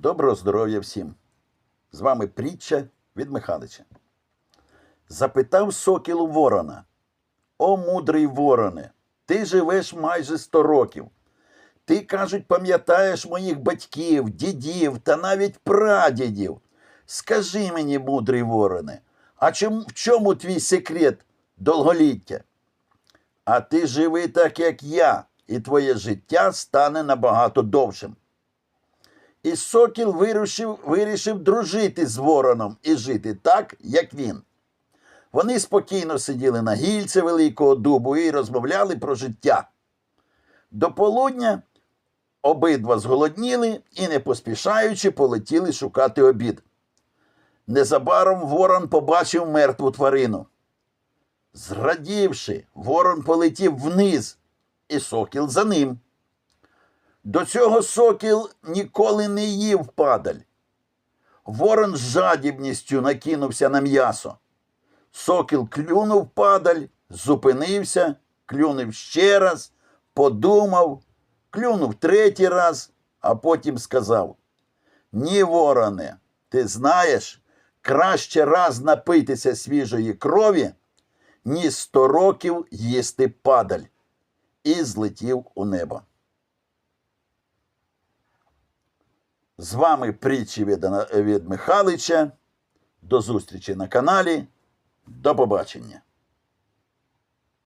Доброго здоров'я всім! З вами притча від Михалича. Запитав сокіл ворона. О, мудрий вороне, ти живеш майже сто років. Ти, кажуть, пам'ятаєш моїх батьків, дідів та навіть прадідів. Скажи мені, мудрий вороне, а чому, в чому твій секрет довголіття? А ти живи так, як я, і твоє життя стане набагато довшим. І сокіл вирішив, вирішив дружити з вороном і жити так, як він. Вони спокійно сиділи на гільці великого дубу і розмовляли про життя. До полудня обидва зголодніли і, не поспішаючи, полетіли шукати обід. Незабаром ворон побачив мертву тварину. Зрадівши, ворон полетів вниз, і сокіл за ним. До цього сокіл ніколи не їв падаль. Ворон з жадібністю накинувся на м'ясо. Сокіл клюнув падаль, зупинився, клюнув ще раз, подумав, клюнув третій раз, а потім сказав: Ні, вороне, ти знаєш, краще раз напитися свіжої крові, ніж сто років їсти падаль. І злетів у небо. З вами притчі від, від Михалича. До зустрічі на каналі. До побачення.